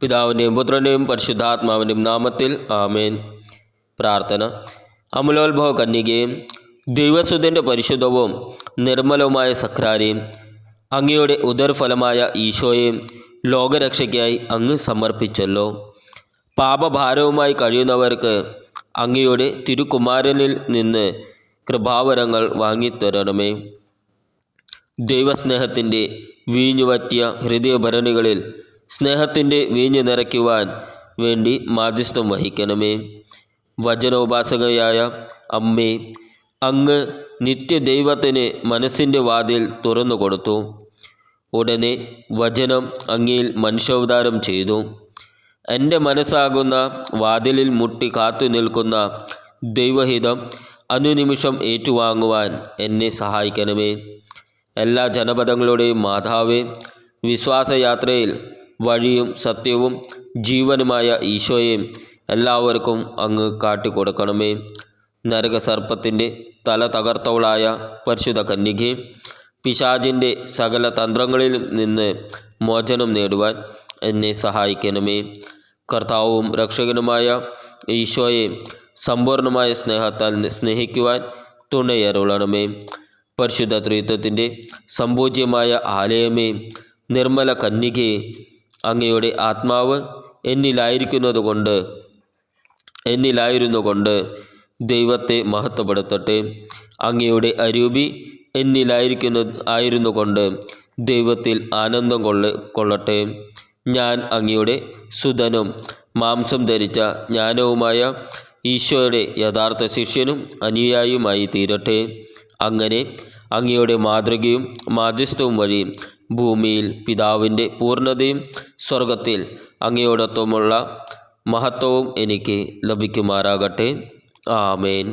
പിതാവിന്റെയും പുത്രന്റെയും പരിശുദ്ധാത്മാവിന്റെയും നാമത്തിൽ ആമേൻ. പ്രാർത്ഥന. അമലോത്ഭവ കന്യകയും ദൈവസുതന്റെ പരിശുദ്ധവും നിർമ്മലവുമായ സക്രാരെയും അങ്ങയുടെ ഉദർഫലമായ ഈശോയെയും ലോകരക്ഷയ്ക്കായി അങ്ങ് സമർപ്പിച്ചല്ലോ. പാപഭാരവുമായി കഴിയുന്നവർക്ക് അങ്ങയുടെ തിരുകുമാരനിൽ നിന്ന് കൃപാവരങ്ങൾ വാങ്ങിത്തരണമേ. ദൈവസ്നേഹത്തിന്റെ വീഞ്ഞുവറ്റിയ ഹൃദയഭരണികളിൽ സ്നേഹത്തിന്റെ വീഞ്ഞ് നിറയ്ക്കുവാൻ വേണ്ടി മാധ്യസ്ഥം വഹിക്കണമേ. വചനോപാസകയായ അമ്മേ അങ്ങ് നിത്യദൈവത്തിന് മനസ്സിന്റെ വാതിൽ തുറന്നു കൊടുത്തു. ഉടനെ വചനം അങ്ങയിൽ മനുഷ്യാവതാരം ചെയ്തു. എന്റെ മനസ്സാകുന്ന വാതിലിൽ മുട്ടി കാത്തു നിൽക്കുന്ന ദൈവഹിതം അനുനിമിഷം ഏറ്റുവാങ്ങുവാൻ എന്നെ സഹായിക്കണമേ. എല്ലാ ജനപദങ്ങളുടെയും മാതാവേ വിശ്വാസയാത്രയിൽ വഴിയും സത്യവും ജീവനുമായ ഈശോയെ എല്ലാവർക്കും അങ്ങ് കാട്ടിക്കൊടുക്കണമേ. നരകസർപ്പത്തിന്റെ തല തകർത്തവളായ പരിശുദ്ധ കന്യകെ പിശാജിന്റെ സകല തന്ത്രങ്ങളിൽ നിന്ന് മോചനം നേടുവാൻ എന്നെ സഹായിക്കണമേ. കർത്താവും രക്ഷകനുമായ ഈശോയെ സമ്പൂർണമായ സ്നേഹത്താൽ സ്നേഹിക്കുവാൻ തുണയരുളണമേ. പരിശുദ്ധ ത്രിത്വത്തിന്റെ സമ്പൂജ്യമായ ആലയമേ നിർമ്മല കന്യകയെ അങ്ങയുടെ ആത്മാവ് എന്നിലായിരിക്കുന്നത് കൊണ്ട് എന്നിലായിരുന്നു കൊണ്ട് ദൈവത്തെ മഹത്വപ്പെടുത്തട്ടെ. അങ്ങയുടെ അരൂപി എന്നിലായിരിക്കുന്ന ആയിരുന്നു കൊണ്ട് ദൈവത്തിൽ ആനന്ദം കൊള്ള കൊള്ളട്ടെ. ഞാൻ അങ്ങയുടെ സുതനും മാംസം ധരിച്ച ജ്ഞാനവുമായ ഈശോയുടെ യഥാർത്ഥ ശിഷ്യനും അനുയായിയുമായി തീരട്ടെ. അങ്ങനെ അങ്ങയുടെ മാതൃകയും മാധ്യസ്ഥവും വഴി ഭൂമിയിൽ പിതാവിന്റെ പൂർണതയും സ്വർഗത്തിൽ അങ്ങയോടൊപ്പമുള്ള മഹത്വവും എനിക്ക് ലഭിക്കുമാറാകട്ടെ. ആമേൻ.